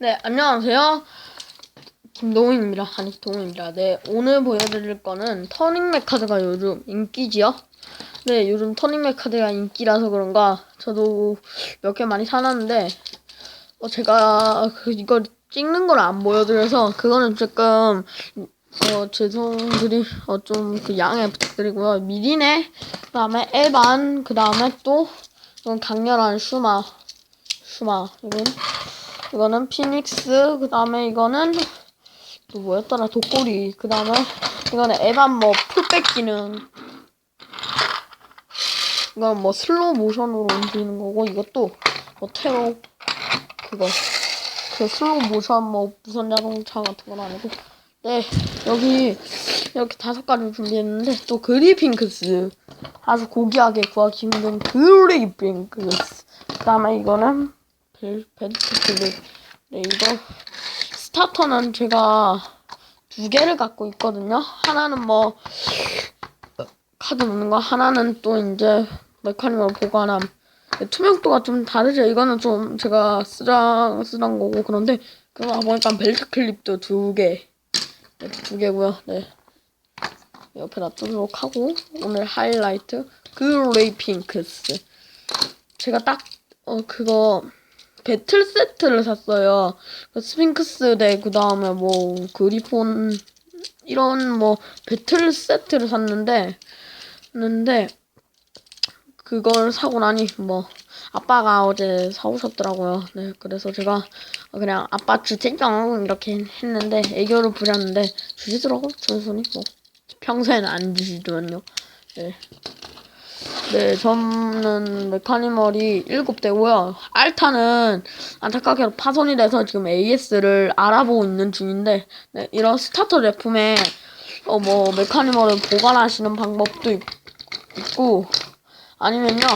네, 안녕하세요. 김동훈입니다. 아니, 동훈입니다. 네, 오늘 보여드릴 거는 터닝맥 카드가 요즘 인기지요? 네, 요즘 터닝맥 카드가 인기라서 그런가 저도 몇 개 많이 사놨는데 어, 제가 그 이걸 찍는 걸 안 보여드려서 그거는 조금 어, 죄송드리, 어, 좀, 그, 양해 부탁드리고요. 미리네, 그 다음에 에반, 그 다음에 또, 강렬한 슈마, 슈마, 이건, 이거는 피닉스, 그 다음에 이거는, 또 뭐였더라, 독고리, 그 다음에, 이거는 에반 뭐, 풀백 기능, 이건 뭐, 슬로우 모션으로 움직이는 거고, 이것도, 뭐, 테러, 그거, 그 슬로우 모션 뭐, 무선 자동차 같은 건 아니고, 네, 여기 이렇게 다섯 가지 준비했는데 또 그리핑크스. 아주 고귀하게 구하기 힘든 그리핑크스. 그 다음에 이거는 벨 벨트클립 네 스타터는 제가 두 개를 갖고 있거든요 하나는 뭐 카드 넣는 거 하나는 또 이제 메카닉으로 보관함 네, 투명도가 좀 다르죠 이거는 좀 제가 쓰다 쓰던 거고 그런데 그러다 보니까 벨트 클립도 두 개 네, 두 개고요. 네. 옆에 놔두도록 하고 오늘 하이라이트 그레이 핑크스. 제가 딱 어 그거 배틀 세트를 샀어요. 그 스핑크스 대 그다음에 뭐 그리폰 이런 뭐 배틀 세트를 샀는데 는데 그걸 사고 나니 뭐 아빠가 어제 사오셨더라고요. 네, 그래서 제가 그냥 아빠 주택경 이렇게 했는데 애교를 부렸는데 주시더라고 준순이 뭐 평소에는 안 주시더만요. 네. 네, 저는 메카니멀이 7대고요. 알타는 안타깝게도 파손이 돼서 지금 AS를 알아보고 있는 중인데, 네, 이런 스타터 제품에, 어, 뭐, 메카니멀을 보관하시는 방법도 있, 있고, 아니면요,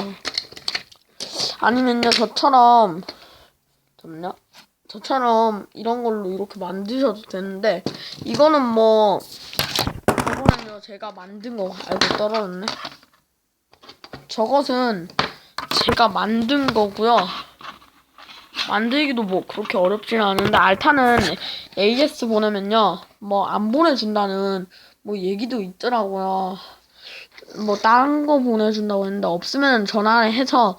아니면요, 저처럼, 잠깐만요. 저처럼 이런 걸로 이렇게 만드셔도 되는데, 이거는 뭐, 이거는요, 제가 만든 거 알고 떨어졌네. 저것은 제가 만든 거고요. 만들기도 뭐 그렇게 어렵진 않은데, 알타는 AS 보내면요, 뭐 안 보내준다는 뭐 얘기도 있더라고요. 뭐 다른 거 보내준다고 했는데, 없으면 전화를 해서,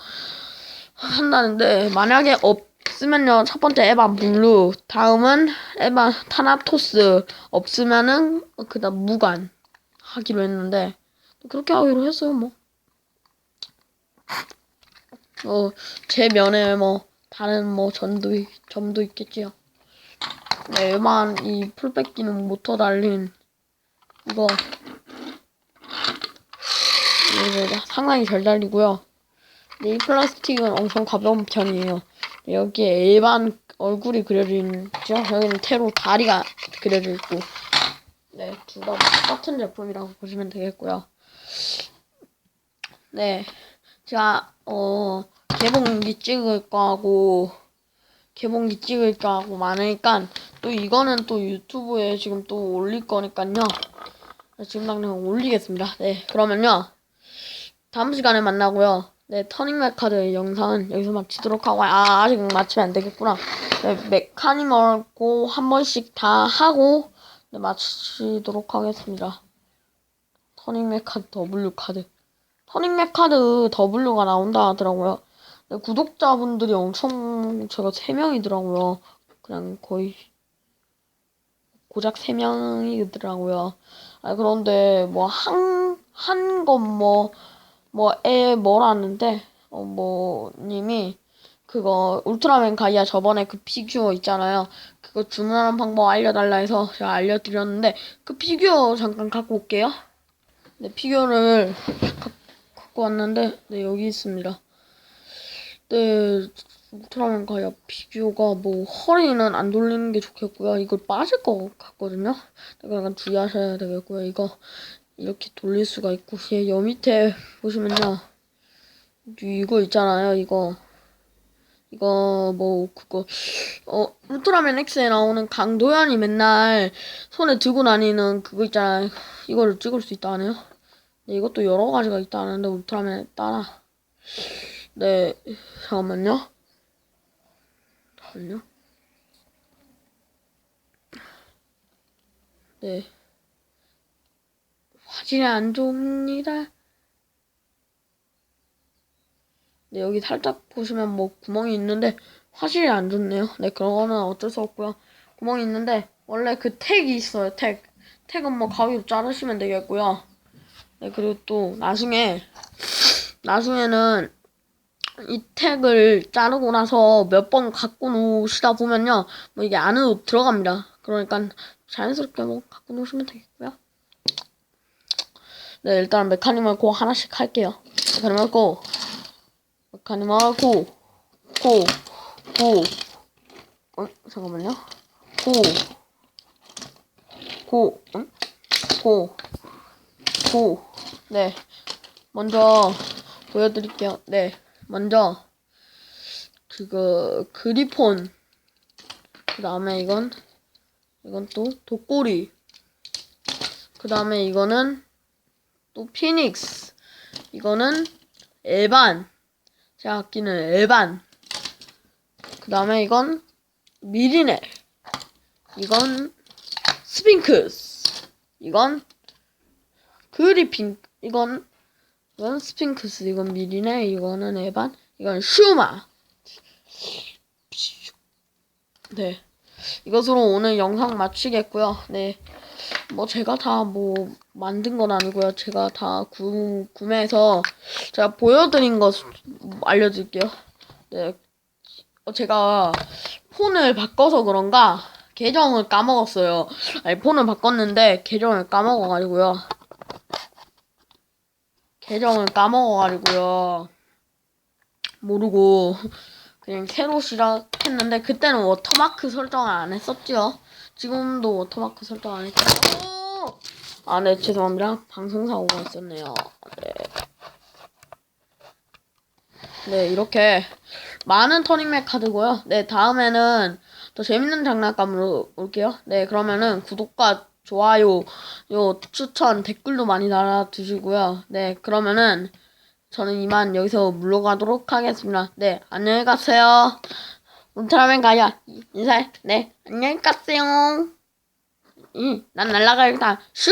한다는데 만약에 없으면요 첫 번째 에반 블루 다음은 에반 타나토스 없으면은 그다음 무관 하기로 했는데 그렇게 하기로 했어요 뭐. 어 제 면에 뭐 다른 뭐 전도 점도 있겠지요. 네, 에반 이 풀백 기능 모터 달린 이거 이거 상당히 잘 달리고요. 네, 이 플라스틱은 엄청 가벼운 편이에요. 네, 여기에 일반 얼굴이 그려져 있죠. 여기는 테로 다리가 그려져 있고, 네, 둘 다 똑같은 제품이라고 보시면 되겠고요. 네, 제가 어 개봉기 찍을 거하고 개봉기 찍을 거하고 많으니까 또 이거는 또 유튜브에 지금 또 올릴 거니까요. 지금 당장 올리겠습니다. 네, 그러면요. 다음 시간에 만나고요. 네, 터닝맥 카드 영상은 여기서 마치도록 하고, 아, 아직 마치면 안 되겠구나. 네, 메카니멀 고한 번씩 다 하고, 네, 마치도록 하겠습니다. 터닝맥 카드 W 카드. 터닝맥 카드 W가 나온다 하더라고요. 네, 구독자분들이 엄청, 제가 3명이더라고요. 그냥 거의, 고작 3명이더라고요. 아, 그런데 뭐, 한, 한 건 뭐, 뭐, 애 뭐라는데, 어, 뭐, 님이, 그거, 울트라맨 가이아 저번에 그 피규어 있잖아요. 그거 주문하는 방법 알려달라 해서 제가 알려드렸는데, 그 피규어 잠깐 갖고 올게요. 네, 피규어를 가, 갖고 왔는데, 네, 여기 있습니다. 네, 울트라맨 가이아 피규어가 뭐, 허리는 안 돌리는 게 좋겠고요. 이걸 빠질 것 같거든요. 그러니까 주의하셔야 되겠고요. 이거, 이렇게 돌릴 수가 있고 얘 여 밑에 보시면요 이거 있잖아요 이거 이거 뭐 그거 어 울트라맨 X에 나오는 강도현이 맨날 손에 들고 다니는 그거 있잖아요 이거를 찍을 수 있다네요 네, 이것도 여러 가지가 있다는데 울트라맨에 따라. 네 잠깐만요. 잠깐만요. 네. 화질이 안 좋습니다. 네 여기 살짝 보시면 뭐 구멍이 있는데 화질이 안 좋네요. 네 그런 거는 어쩔 수 없고요. 구멍이 있는데 원래 그 택이 있어요 택 택은 뭐 가위로 자르시면 되겠고요. 네, 그리고 또 나중에 나중에는 이 택을 자르고 나서 몇 번 갖고 놓으시다 보면요. 뭐 이게 안으로 들어갑니다. 그러니까 자연스럽게 뭐 갖고 놓으시면 되겠고요. 네, 일단 메카니멀 고 하나씩 할게요. 메카니멀 고, 메카니멀 고, 고, 고, 어, 잠깐만요. 고, 고, 응? 고, 고, 네. 먼저 보여드릴게요. 네, 먼저 그거 그리폰, 그 다음에 이건 이건 또 독고리, 그 다음에 이거는 또 피닉스, 이거는 에반, 제가 아끼는 에반, 그 다음에 이건 미리넬, 이건 스핑크스, 이건 그리핀, 이건 이건 스핑크스, 이건 미리넬, 이거는 에반, 이건 슈마. 네. 이것으로 오늘 영상 마치겠고요. 네. 뭐 제가 다 뭐 만든 건 아니고요. 제가 다 구, 구매해서 제가 보여드린 것 알려드릴게요. 네. 어, 제가 폰을 바꿔서 그런가 계정을 까먹었어요. 아니 폰을 바꿨는데 계정을 까먹어가지고요. 계정을 까먹어가지고요. 모르고 그냥 새로 시작했는데 그때는 워터마크 설정을 안 했었지요. 지금도 워터마크 설정 안 했죠. 아, 네, 죄송합니다. 방송 사고가 있었네요. 네. 네, 이렇게 많은 터닝맥 카드고요. 네, 다음에는 더 재밌는 장난감으로 올게요. 네, 그러면은 구독과 좋아요, 요 추천, 댓글도 많이 달아주시고요. 네, 그러면은 저는 이만 여기서 물러가도록 하겠습니다. 네, 안녕히 가세요. 울트라맨 가야 인사해. 네, 안녕히 가세요. 응, 난 날라가겠다. 슈.